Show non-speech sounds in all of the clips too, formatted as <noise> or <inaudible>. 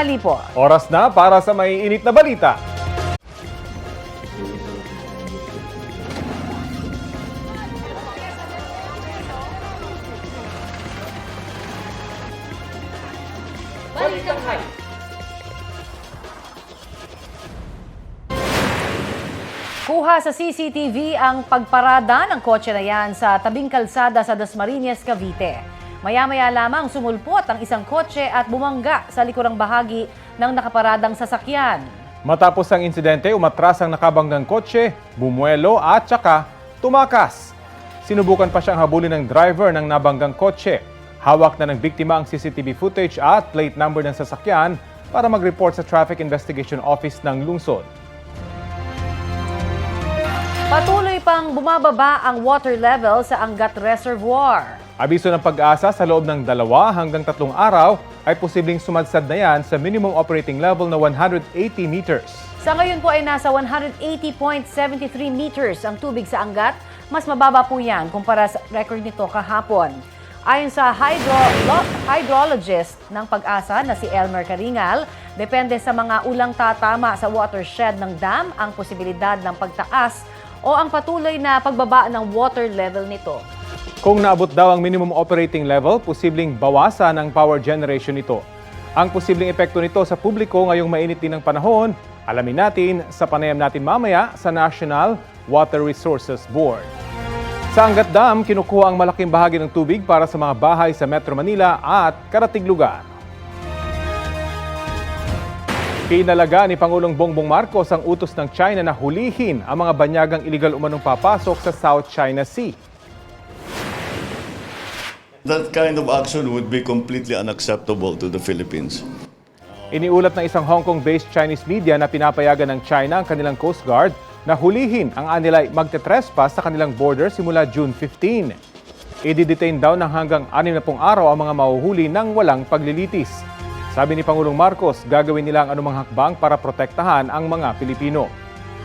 tanghali po. Oras na para sa may init na balita. Kuha sa CCTV ang pagparada ng kotse na yan sa tabing kalsada sa Dasmariñas, Cavite. Maya-maya lamang sumulpot ang isang kotse at bumangga sa likurang bahagi ng nakaparadang sasakyan. Matapos ang insidente, umatras ang nakabanggang kotse, bumuelo at saka tumakas. Sinubukan pa siyang habulin ng driver ng nabanggang kotse. Hawak na ng biktima ang CCTV footage at plate number ng sasakyan para mag-report sa Traffic Investigation Office ng lungsod. Patuloy pang bumababa ang water level sa Angat Reservoir. Abiso ng pag-asa sa loob ng dalawa hanggang tatlong araw ay posibleng sumadsad na yan sa minimum operating level na 180 meters. Sa ngayon po ay nasa 180.73 meters ang tubig sa Angat. Mas mababa po yan kumpara sa record nito kahapon. Ayon sa hydro- hydrologist ng pag-asa na si Elmer Karingal, depende sa mga ulang tatama sa watershed ng dam ang posibilidad ng pagtaas o ang patuloy na pagbaba ng water level nito. Kung naabot daw ang minimum operating level, posibleng bawasan ang power generation nito. Ang posibleng epekto nito sa publiko ngayong mainit din ng panahon, alamin natin sa panayam natin mamaya sa National Water Resources Board. Sa Angat Dam, kinukuha ang malaking bahagi ng tubig para sa mga bahay sa Metro Manila at karatig lugar. Pinalaga ni Pangulong Bongbong Marcos ang utos ng China na hulihin ang mga banyagang iligal umanong papasok sa South China Sea. That kind of action would be completely unacceptable to the Philippines. Iniulat ng isang Hong Kong-based Chinese media na pinapayagan ng China ang kanilang Coast Guard na hulihin ang anilay magte-trespass sa kanilang border simula June 15. I-detain daw ng hanggang 60 araw ang mga mahuhuli ng walang paglilitis. Sabi ni Pangulong Marcos, gagawin nila ang anumang hakbang para protektahan ang mga Pilipino.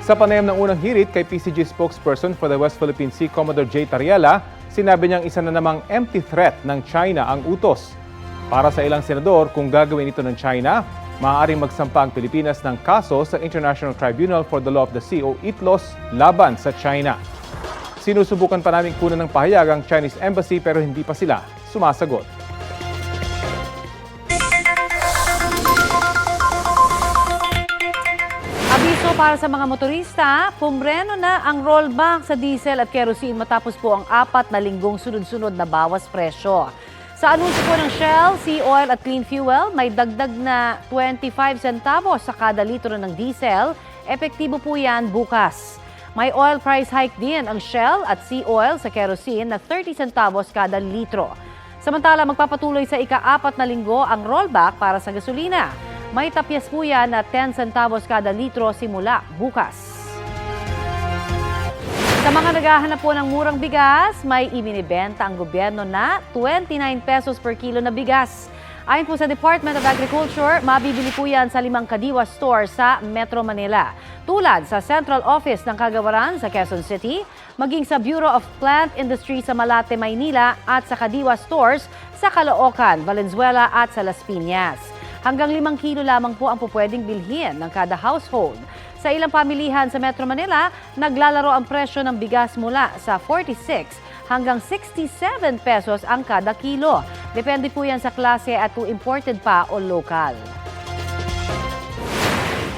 Sa panayam ng unang hirit kay PCG spokesperson for the West Philippine Sea, Commodore J. Tariela, sinabi niyang isa na namang empty threat ng China ang utos. Para sa ilang senador, kung gagawin ito ng China, maaaring magsampa ang Pilipinas ng kaso sa International Tribunal for the Law of the Sea o ITLOS laban sa China. Sinusubukan pa namin kunan ng pahayag ang Chinese Embassy pero hindi pa sila sumasagot. Para sa mga motorista, pumreno na ang rollback sa diesel at kerosene matapos po ang apat na linggong sunod-sunod na bawas presyo. Sa anunsyo po ng Shell, Sea Oil at Clean Fuel, may dagdag na 25 centavos sa kada litro ng diesel. Epektibo po yan bukas. May oil price hike din ang Shell at Sea Oil sa kerosene na 30 centavos kada litro. Samantala, magpapatuloy sa ika-apat na linggo ang rollback para sa gasolina. May tapyas po yan na 10 centavos kada litro simula bukas. Sa mga naghahanap po ng murang bigas, may ibinibenta ang gobyerno na 29 pesos per kilo na bigas. Ayon po sa Department of Agriculture, mabibili po yan sa limang Kadiwa store sa Metro Manila. Tulad sa Central Office ng Kagawaran sa Quezon City, maging sa Bureau of Plant Industry sa Malate, Maynila at sa Kadiwa stores sa Caloocan, Valenzuela at sa Las Piñas. Hanggang limang kilo lamang po ang pupwedeng bilhin ng kada household. Sa ilang pamilihan sa Metro Manila, naglalaro ang presyo ng bigas mula sa 46 hanggang 67 pesos ang kada kilo. Depende po yan sa klase at kung imported pa o local.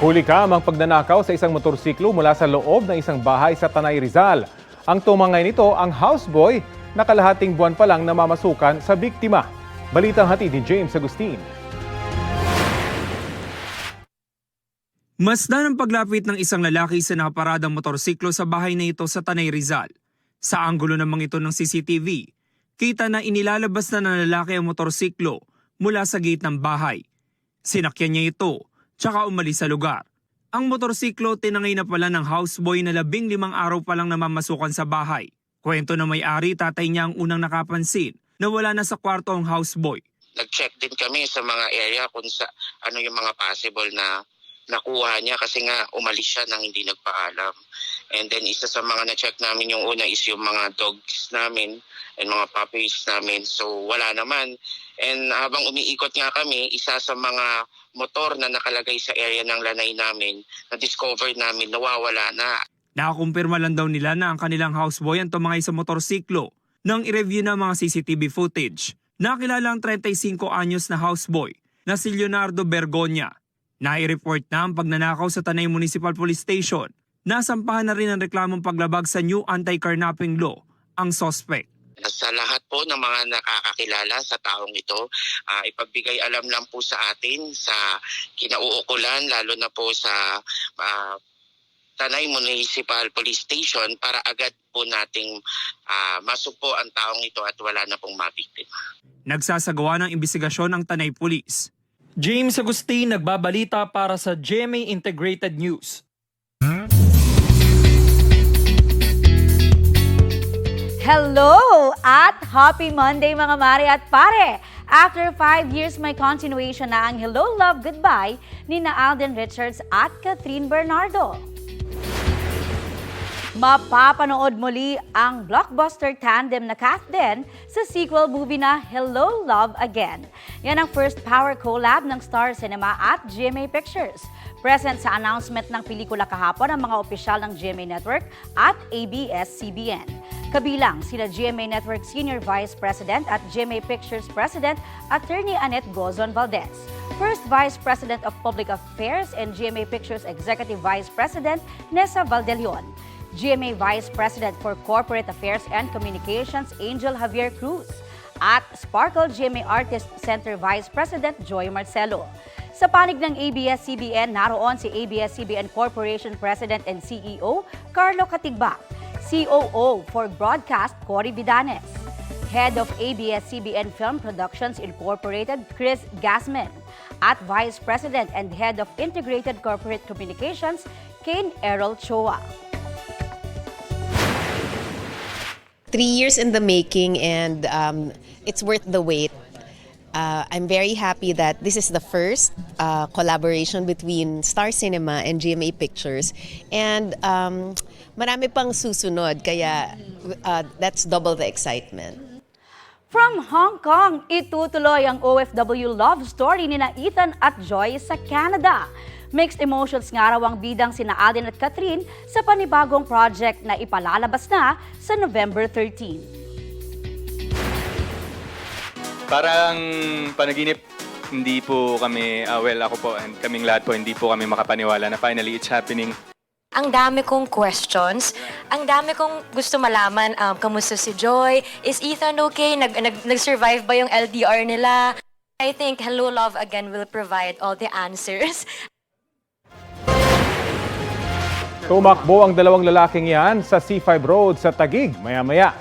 Huli ka ang pagnanakaw sa isang motorsiklo mula sa loob ng isang bahay sa Tanay Rizal. Ang tumangay nito ang houseboy na kalahating buwan pa lang namamasukan sa biktima. Balitang hatid ni James Agustin. Masdan ang paglapit ng isang lalaki sa nakaparadang motorsiklo sa bahay na ito sa Tanay Rizal. Sa anggulo namang ito ng CCTV, kita na inilalabas na ng lalaki ang motorsiklo mula sa gate ng bahay. Sinakyan niya ito, tsaka umalis sa lugar. Ang motorsiklo tinangay na pala ng houseboy na labing limang araw pa lang namamasukan sa bahay. Kwento na may-ari, tatay niya ang unang nakapansin na wala na sa kwarto ang houseboy. nag-check din kami sa mga area kung sa ano yung mga possible na nakuha niya kasi nga umalis siya nang hindi nagpaalam. And then isa sa mga na-check namin yung una is yung mga dogs namin and mga puppies namin. So wala naman. And habang umiikot nga kami, isa sa mga motor na nakalagay sa area ng lanay namin, na-discover namin nawawala na. Nakakumpirma lang daw nila na ang kanilang houseboy ang tumakay sa motorsiklo nang i-review ng mga CCTV footage. Nakilala ang 35 anyos na houseboy na si Leonardo Bergonya. Nai-report na ang pagnanakaw sa Tanay Municipal Police Station. Nasampahan na rin ang reklamong paglabag sa new anti-carnapping law ang suspect. Sa lahat po ng mga nakakakilala sa taong ito, ah, ipagbigay alam lang po sa atin sa kinauukulan, lalo na po sa ah, Tanay Municipal Police Station para agad po nating uh, masupo ang taong ito at wala na pong mabiktima. Nagsasagawa ng imbestigasyon ang Tanay Police. James Agustin nagbabalita para sa GMA Integrated News. Hello at happy Monday mga mare at pare! After five years, may continuation na ang Hello Love Goodbye ni na Alden Richards at Catherine Bernardo. Mapapanood muli ang blockbuster tandem na Kath Den sa sequel movie na Hello Love Again. Yan ang first power collab ng Star Cinema at GMA Pictures. Present sa announcement ng pelikula kahapon ang mga opisyal ng GMA Network at ABS-CBN. Kabilang sila GMA Network Senior Vice President at GMA Pictures President Attorney Annette Gozon Valdez. First Vice President of Public Affairs and GMA Pictures Executive Vice President Nessa Valdelion. GMA Vice President for Corporate Affairs and Communications Angel Javier Cruz. At Sparkle GMA Artist Center Vice President Joy Marcelo. Sa panig ng ABS-CBN, naroon si ABS-CBN Corporation President and CEO Carlo Katigba. COO for Broadcast Cory Vidanes. Head of ABS-CBN Film Productions Incorporated, Chris Gasman. At Vice President and Head of Integrated Corporate Communications, Kane Errol Choa. Three years in the making and um, it's worth the wait. Uh, I'm very happy that this is the first uh, collaboration between Star Cinema and GMA Pictures. And um, marami pang susunod, kaya uh, that's double the excitement. From Hong Kong, itutuloy ang OFW love story ni na Ethan at Joy sa Canada. Mixed emotions nga raw ang bidang sina Alden at Catherine sa panibagong project na ipalalabas na sa November 13. Parang panaginip, hindi po kami, ah, well ako po and kaming lahat po, hindi po kami makapaniwala na finally it's happening. Ang dami kong questions. Ang dami kong gusto malaman. Um, kamusta si Joy? Is Ethan okay? Nag, nag, nag-survive ba yung LDR nila? I think Hello Love Again will provide all the answers. <laughs> Tumakbo ang dalawang lalaking yan sa C5 Road sa Tagig maya-maya.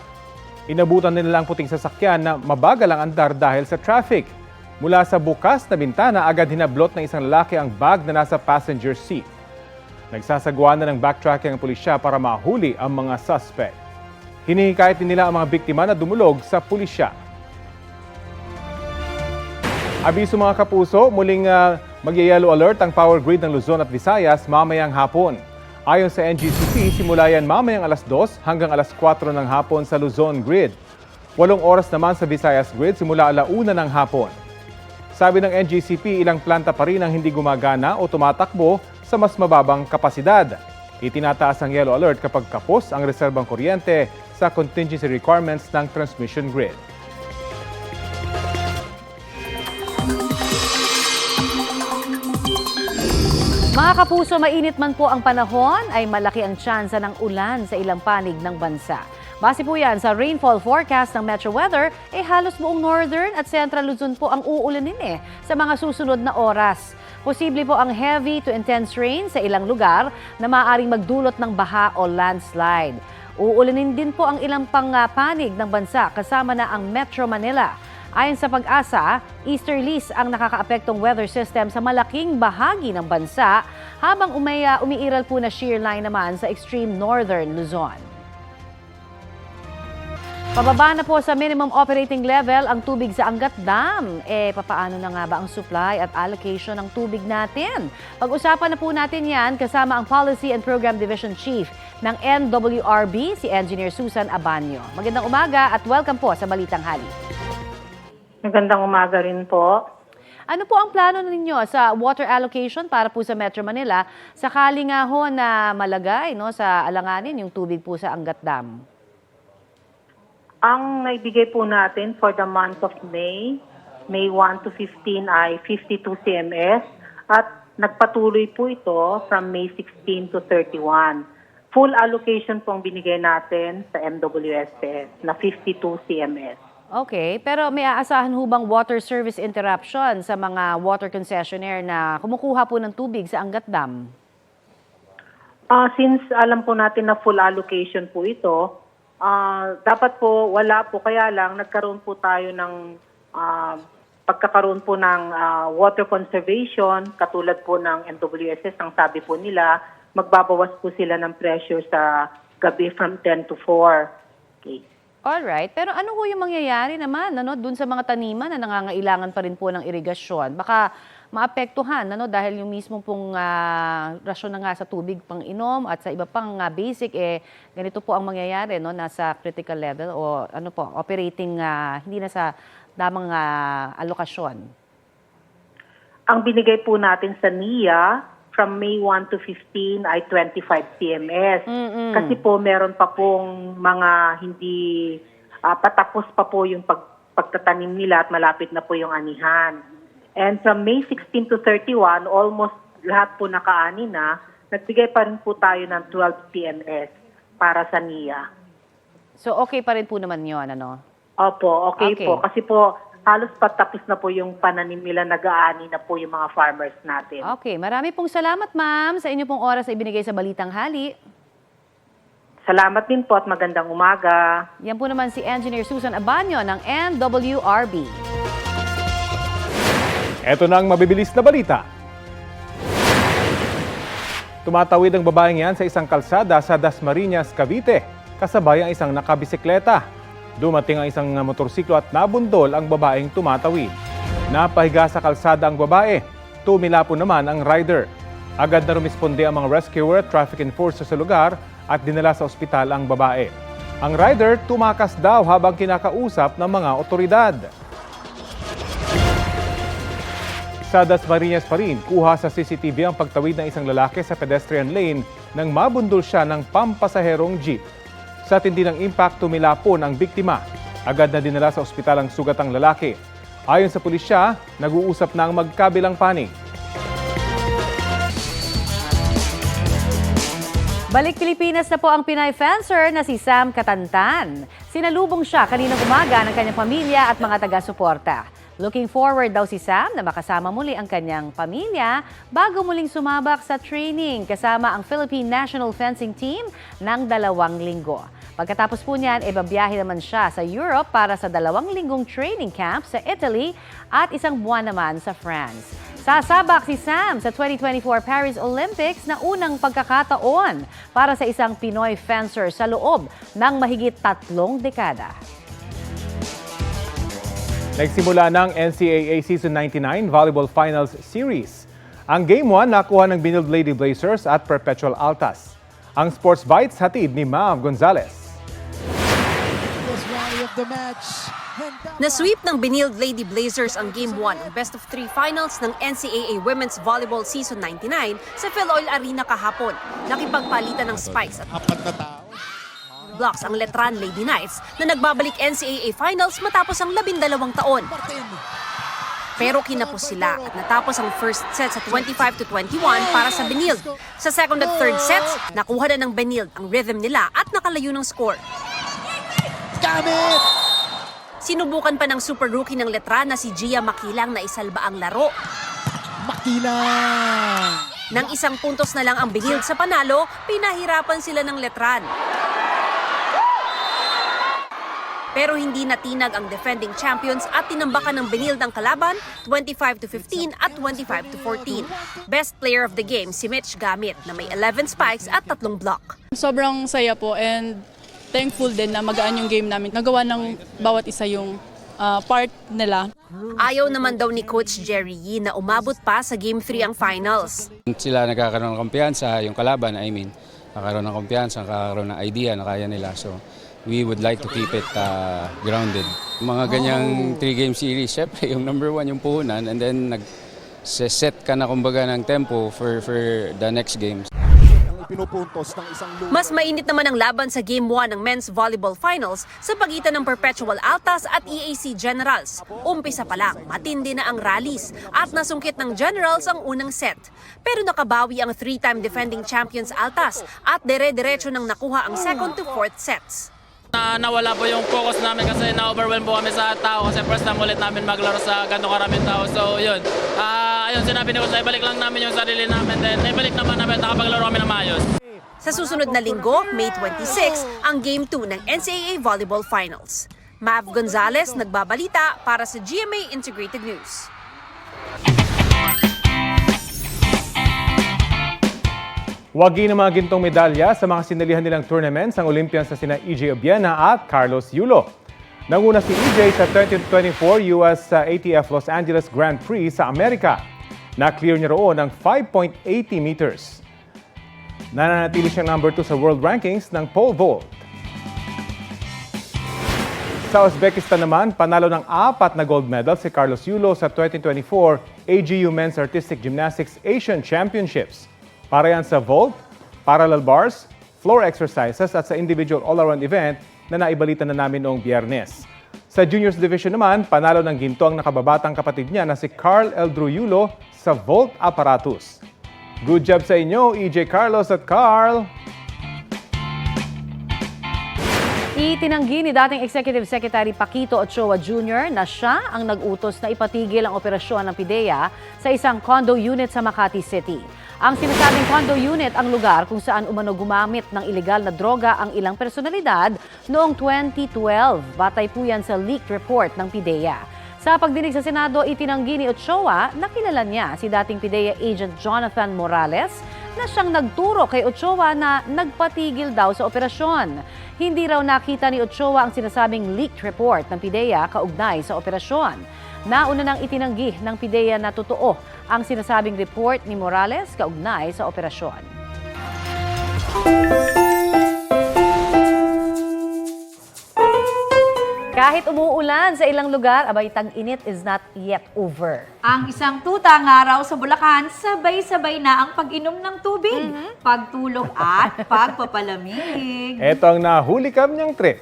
Inabutan nila ang puting sasakyan na mabagal ang andar dahil sa traffic. Mula sa bukas na bintana, agad hinablot ng isang lalaki ang bag na nasa passenger seat. Nagsasagawa na ng backtracking ang pulisya para mahuli ang mga suspect. Hinihikayat din nila ang mga biktima na dumulog sa pulisya. Abiso mga kapuso, muling uh, mag-yellow alert ang power grid ng Luzon at Visayas mamayang hapon. Ayon sa NGCP, simula yan mamayang alas 2 hanggang alas 4 ng hapon sa Luzon grid. Walong oras naman sa Visayas grid simula alauna ng hapon. Sabi ng NGCP, ilang planta pa rin ang hindi gumagana o tumatakbo sa mas mababang kapasidad. Itinataas ang yellow alert kapag kapos ang reserbang kuryente sa contingency requirements ng transmission grid. Mga kapuso, mainit man po ang panahon, ay malaki ang tsansa ng ulan sa ilang panig ng bansa. Base po yan sa rainfall forecast ng Metro Weather, eh halos buong northern at central Luzon po ang uulanin eh sa mga susunod na oras. Posible po ang heavy to intense rain sa ilang lugar na maaaring magdulot ng baha o landslide. Uulanin din po ang ilang pang ah, ng bansa kasama na ang Metro Manila. Ayon sa pag-asa, easterlies ang nakakaapektong weather system sa malaking bahagi ng bansa habang umaya, umiiral po na shear line naman sa extreme northern Luzon. Pababa na po sa minimum operating level ang tubig sa Angat Dam. Eh, papaano na nga ba ang supply at allocation ng tubig natin? Pag-usapan na po natin yan kasama ang Policy and Program Division Chief ng NWRB, si Engineer Susan Abanyo. Magandang umaga at welcome po sa Balitang Hali. Magandang umaga rin po. Ano po ang plano ninyo sa water allocation para po sa Metro Manila sakali nga ho na malagay no, sa alanganin yung tubig po sa Angat Dam? Ang naibigay po natin for the month of May, May 1 to 15 ay 52 CMS at nagpatuloy po ito from May 16 to 31. Full allocation po ang binigay natin sa MWSS na 52 CMS. Okay, pero may aasahan ho bang water service interruption sa mga water concessionaire na kumukuha po ng tubig sa Angat Dam? Ah, since alam po natin na full allocation po ito, ah, dapat po wala po kaya lang nagkaroon po tayo ng ah, pagkakaroon po ng ah, water conservation katulad po ng MWSS ang sabi po nila magbabawas po sila ng pressure sa gabi from 10 to 4. Okay. Alright, pero ano ho yung mangyayari naman ano, dun sa mga taniman na nangangailangan pa rin po ng irigasyon? Baka maapektuhan ano, dahil yung mismo pong ah, rasyon na nga sa tubig pang inom at sa iba pang ah, basic, eh, ganito po ang mangyayari, no, nasa critical level o ano po, operating, ah, hindi na sa damang ah, alokasyon. Ang binigay po natin sa NIA from May 1 to 15 ay 25 CMS. Mm-mm. Kasi po meron pa pong mga hindi ah, patapos pa po yung pag, pagtatanim nila at malapit na po yung anihan. And from May 16 to 31, almost lahat po nakaani na, nagbigay pa rin po tayo ng 12 CMS para sa NIA. So okay pa rin po naman yun, ano? Opo, okay, Okay. po. Kasi po halos patapos na po yung pananim nila, nag-aani na po yung mga farmers natin. Okay, marami pong salamat ma'am sa inyo pong oras na ibinigay sa Balitang Hali. Salamat din po at magandang umaga. Yan po naman si Engineer Susan Abanyo ng NWRB. Ito na ang mabibilis na balita. Tumatawid ang babaeng yan sa isang kalsada sa Dasmariñas, Cavite. Kasabay ang isang nakabisikleta. Dumating ang isang motorsiklo at nabundol ang babaeng tumatawid. Napahiga sa kalsada ang babae. Tumila po naman ang rider. Agad na rumisponde ang mga rescuer at traffic enforcer sa lugar at dinala sa ospital ang babae. Ang rider tumakas daw habang kinakausap ng mga otoridad. Sa Dasmariñas pa rin, kuha sa CCTV ang pagtawid ng isang lalaki sa pedestrian lane nang mabundol siya ng pampasaherong jeep. Sa tindi ng impact, tumilapon ang biktima. Agad na dinala sa ospital ang sugatang lalaki. Ayon sa pulisya, nag-uusap na ang magkabilang panig. Balik Pilipinas na po ang Pinay fencer na si Sam Katantan. Sinalubong siya kaninang umaga ng kanyang pamilya at mga taga-suporta. Looking forward daw si Sam na makasama muli ang kanyang pamilya bago muling sumabak sa training kasama ang Philippine National Fencing Team ng dalawang linggo. Pagkatapos po niyan, ibabiyahe naman siya sa Europe para sa dalawang linggong training camp sa Italy at isang buwan naman sa France. Sasabak si Sam sa 2024 Paris Olympics na unang pagkakataon para sa isang Pinoy fencer sa loob ng mahigit tatlong dekada. Nagsimula ng NCAA Season 99 Volleyball Finals Series. Ang Game 1 nakuha ng Binild Lady Blazers at Perpetual Altas. Ang Sports Bites hatid ni Mav Gonzalez. Na-sweep ng Binild Lady Blazers ang Game 1 ng Best of 3 Finals ng NCAA Women's Volleyball Season 99 sa Philoil Arena kahapon. Nakipagpalitan ng spikes at blocks ang Letran Lady Knights na nagbabalik NCAA Finals matapos ang labindalawang taon. Pero kinapos sila at natapos ang first set sa 25 to 21 para sa Benild. Sa second at third sets, nakuha na ng Benild ang rhythm nila at nakalayo ng score. Sinubukan pa ng super rookie ng Letra na si Gia Makilang na isalba ang laro. Makilang! Nang isang puntos na lang ang Benild sa panalo, pinahirapan sila ng Letran. Pero hindi natinag ang defending champions at tinambakan ng Benild ang kalaban 25 to 15 at 25 to 14. Best player of the game si Mitch Gamit na may 11 spikes at tatlong block. Sobrang saya po and thankful din na magaan yung game namin. Nagawa ng bawat isa yung ah, part nila. Ayaw naman daw ni Coach Jerry Yee na umabot pa sa Game 3 ang finals. Sila nagkakaroon ng kumpiyansa, yung kalaban, I mean, nakakaroon ng kumpiyansa, nakakaroon ng idea na kaya nila. So, we would like to keep it uh, grounded. Mga ganyang three-game series, syempre, yung number one, yung puhunan, and then nag set ka na kumbaga ng tempo for, for the next games. Mas mainit naman ang laban sa Game 1 ng Men's Volleyball Finals sa pagitan ng Perpetual Altas at EAC Generals. Umpisa pa lang, matindi na ang rallies at nasungkit ng Generals ang unang set. Pero nakabawi ang three-time defending champions Altas at dere-derecho nang nakuha ang second to fourth sets. Na, nawala po yung focus namin kasi na-overwhelm po kami sa tao kasi first time ulit namin maglaro sa ganito karaming tao. So yun, Ah, ayun sinabi ni sa ibalik lang namin yung sarili namin then ibalik naman namin nakapaglaro kami ng maayos. Sa susunod na linggo, May 26, ang Game 2 ng NCAA Volleyball Finals. Mav Gonzalez, nagbabalita para sa GMA Integrated News. Wagi ng mga gintong medalya sa mga sinalihan nilang tournaments ang Olympians sa sina EJ Obiena at Carlos Yulo. Nanguna si EJ sa 2024 US ATF Los Angeles Grand Prix sa Amerika. Na-clear niya roon ng 5.80 meters. Nananatili siyang number 2 sa world rankings ng pole vault. Sa Uzbekistan naman, panalo ng apat na gold medal si Carlos Yulo sa 2024 AGU Men's Artistic Gymnastics Asian Championships. Para yan sa vault, parallel bars, floor exercises at sa individual all-around event na naibalita na namin noong biyernes. Sa juniors division naman, panalo ng ginto ang nakababatang kapatid niya na si Carl Eldru Yulo sa vault apparatus. Good job sa inyo, EJ Carlos at Carl! Itinanggi ni dating Executive Secretary Paquito Ochoa Jr. na siya ang nag-utos na ipatigil ang operasyon ng PIDEA sa isang condo unit sa Makati City. Ang sinasabing condo unit ang lugar kung saan umano gumamit ng ilegal na droga ang ilang personalidad noong 2012. Batay po yan sa leaked report ng PIDEA. Sa pagdinig sa Senado, itinanggi ni Ochoa na kilala niya si dating PIDEA agent Jonathan Morales na siyang nagturo kay Ochoa na nagpatigil daw sa operasyon. Hindi raw nakita ni Ochoa ang sinasabing leaked report ng PIDEA kaugnay sa operasyon. Nauna nang itinanggi ng PIDEA na totoo ang sinasabing report ni Morales kaugnay sa operasyon. Kahit umuulan sa ilang lugar, abay tag-init is not yet over. Ang isang tuta nga raw sa Bulacan, sabay-sabay na ang pag-inom ng tubig, pagtulog at <laughs> pagpapalamig. Ito ang nahuli kam niyang trip.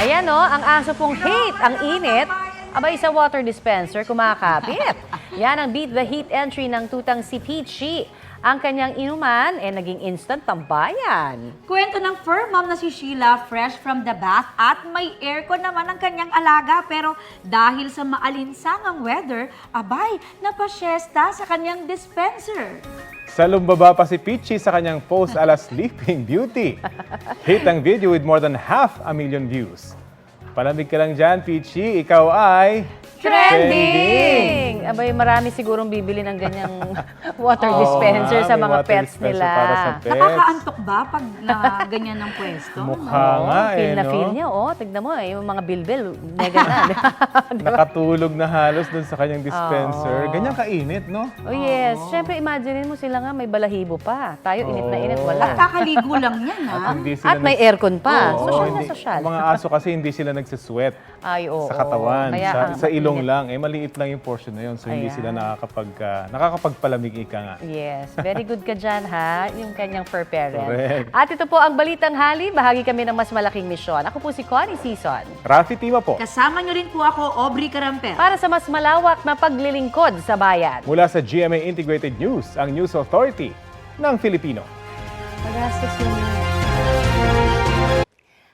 Ayan o, ang aso pong hate ang init. Abay sa water dispenser, kumakapit. <laughs> Yan ang beat the heat entry ng tutang si Peachy. Ang kanyang inuman ay naging instant tambayan. Kwento ng fur mom na si Sheila, fresh from the bath at may aircon naman ang kanyang alaga. Pero dahil sa maalinsangang weather, abay, napasyesta sa kanyang dispenser. Sa lumbaba pa si Peachy sa kanyang post ala Sleeping Beauty. <laughs> Hit ang video with more than half a million views. Palamig ka lang dyan, Peachy. Ikaw ay... Trending! Abay, marami sigurong bibili ng ganyang <laughs> water Oo dispenser nga, sa may mga water pets dispenser nila. para sa pets. Nakakaantok ba pag na ganyan ng pwesto? Mukha nga feel eh, na no? feel niya, oh. Tignan mo, eh, yung mga bilbil, mega na. <laughs> Nakatulog na halos dun sa kanyang dispenser. Oo. Ganyan kainit, no? Oh yes, syempre imagine mo sila nga may balahibo pa. Tayo init na init, wala. Kakaligo lang yan, ha? Hindi sila At may nags- aircon pa. Oo, Social na hindi- social. Mga aso kasi hindi sila nagsisweat Ay, oo. sa katawan. Kaya sa, ang sa ilong lang. Eh, maliit lang yung portion na yun. So, hindi Ayan. sila nakakapag, ah, nakakapagpalamig ika nga. Yes, very good ka dyan ha, yung kanyang fur parent. Correct. At ito po ang Balitang Hali, bahagi kami ng mas malaking misyon. Ako po si Connie Season. Rafi Tima po. Kasama nyo rin po ako, Aubrey Carampel. Para sa mas malawak na paglilingkod sa bayan. Mula sa GMA Integrated News, ang News Authority ng Filipino. Magastos yung...